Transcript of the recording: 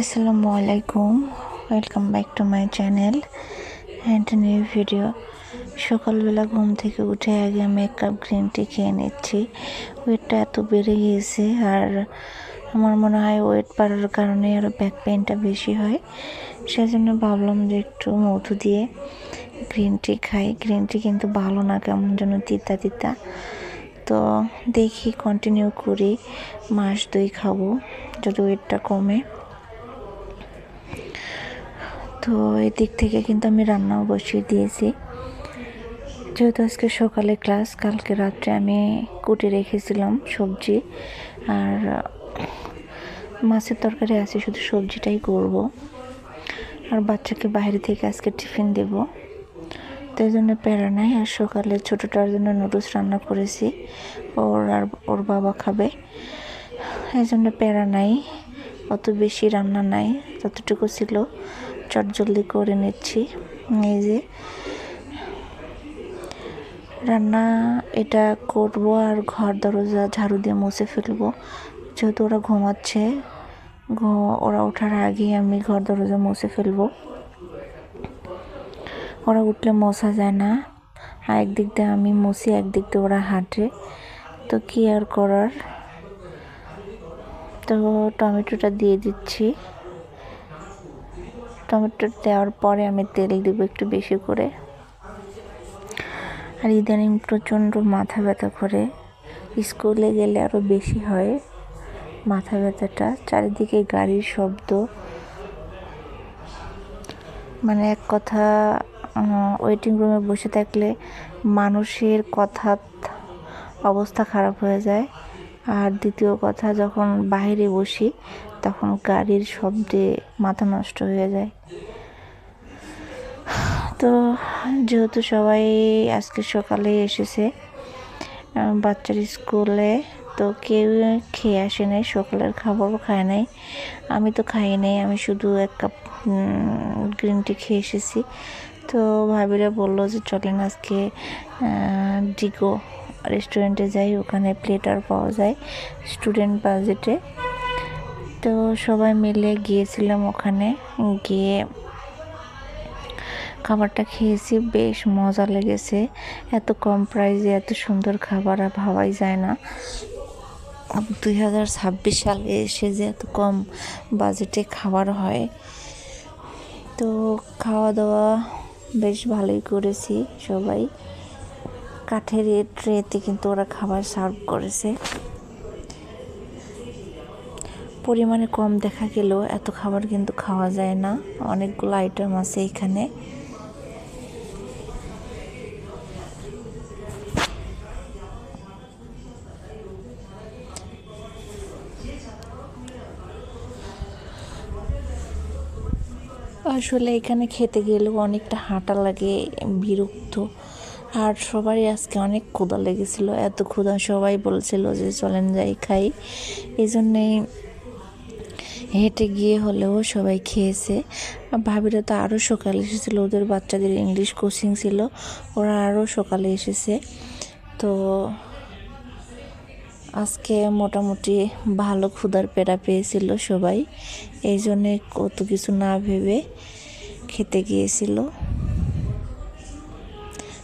আসসালামু আলাইকুম। Welcome back to my channel and new video সকালবেলা ঘুম থেকে উঠে আগে আমি এক কাপ গ্রিন টি খেয়ে নিচ্ছি। ওয়েটটা এত বেড়ে গিয়েছে আর আমার মনে হয় ওয়েট বাড়ার কারণে আরও ব্যাক পেনটা বেশি হয়। সেজন্য ভাবলাম যে একটু মধু দিয়ে গ্রিন টি খাই। গ্রিন টি কিন্তু ভালো না, কেমন যেন তিতা তিতা। তো দেখি কন্টিনিউ করি। মাস দুই খাব, যদি ওয়েটটা কমে। তো এদিক থেকে কিন্তু আমি রান্নাও বসিয়ে দিয়েছি। যেহেতু আজকে সকালে ক্লাস, কালকে রাত্রে আমি কুটে রেখেছিলাম সবজি আর মাছের তরকারি আছে, শুধু সবজিটাই করব। আর বাচ্চাকে বাইরে থেকে আজকে টিফিন দেব। তাই জন্য প্যারা নাই আর সকালে ছোটোটার জন্য নুডলস রান্না করেছি। ওর আর ওর বাবা খাবে। এই জন্য প্যারা নাই, অত বেশি রান্না নাই, যতটুকু ছিল। চটজলদি করে নিচ্ছি। এই যে। রান্না এটা করব আর ঘর দরজা ঝাড়ু দিয়ে মুছে ফেলব। যেহেতু ওরা ঘুমাচ্ছে ওরা ওঠার আগেই আমি ঘর দরজা মুছে ফেলব। ওরা উঠলে মশা যায় না। আর একদিক দিয়ে আমি মুছি, একদিক দিয়ে ওরা হাঁটে। তো কি আর করার? তো টমেটোটা দিয়ে দিচ্ছি। টমেটো দেওয়ার পরে আমি তেল দিব একটু বেশি করে। আর ইদানিং প্রচণ্ড মাথা ব্যথা করে। স্কুলে গেলে আরও বেশি হয় মাথা ব্যথাটা। চারিদিকে গাড়ির শব্দ। মানে এক কথা ওয়েটিং রুমে বসে থাকলে মানুষের কথা অবস্থা খারাপ হয়ে যায়। আর দ্বিতীয় কথা, যখন বাইরে বসি, তখন গাড়ির শব্দে মাথা নষ্ট হয়ে যায়। তো, যেহেতু সবাই আজকে সকালে এসেছে বাচ্চার স্কুলে, তো কেউ খেয়ে আসে নাই, সকালের খাবারও খায় নাই। আমি তো খাই নাই, আমি শুধু এক কাপ গ্রিন টি খেয়ে এসেছি। তো ভাবিরা বলল যে চলেন আজকে ডিগো রেস্টুরেন্টে যাই, ওখানে প্লেটার পাওয়া যায় স্টুডেন্ট বাজেটে তো সবাই মিলে গিয়েছিলাম ওখানে, গিয়ে খাবারটা খেয়েছি, বেশ মজা লেগেছে। এত কম প্রাইসে এত সুন্দর খাবার আর ভাবাই যায় না। দুই হাজার ছাব্বিশ সালে এসে যে এত কম বাজেটে খাবার হয়। তো খাওয়া দাওয়া বেশ ভালোই করেছি সবাই। কাঠের ট্রেতে কিন্তু ওরা খাবার সার্ভ করেছে। পরিমাণে কম দেখা গেলেও এত খাবার কিন্তু খাওয়া যায় না। অনেকগুলো আইটেম আছে এখানে। আসলে এখানে খেতে গেলেও অনেকটা হাঁটা লাগে, বিরক্ত। আর সবারই আজকে অনেক ক্ষুদা লেগেছিল। এত ক্ষুদা সবাই বলছিল যে চলেন যাই, খাই। এই জন্যেই হেঁটে গিয়ে হলেও সবাই খেয়েছে। ভাবিরা তো আরও সকালে এসেছিল, ওদের বাচ্চাদের ইংলিশ কোচিং ছিল, ওরা আরও সকালে এসেছে। তো আজকে মোটামুটি ভালো ক্ষুধার পেড়া পেয়েছিল সবাই এই জন্যে কত কিছু না ভেবে খেতে গিয়েছিল।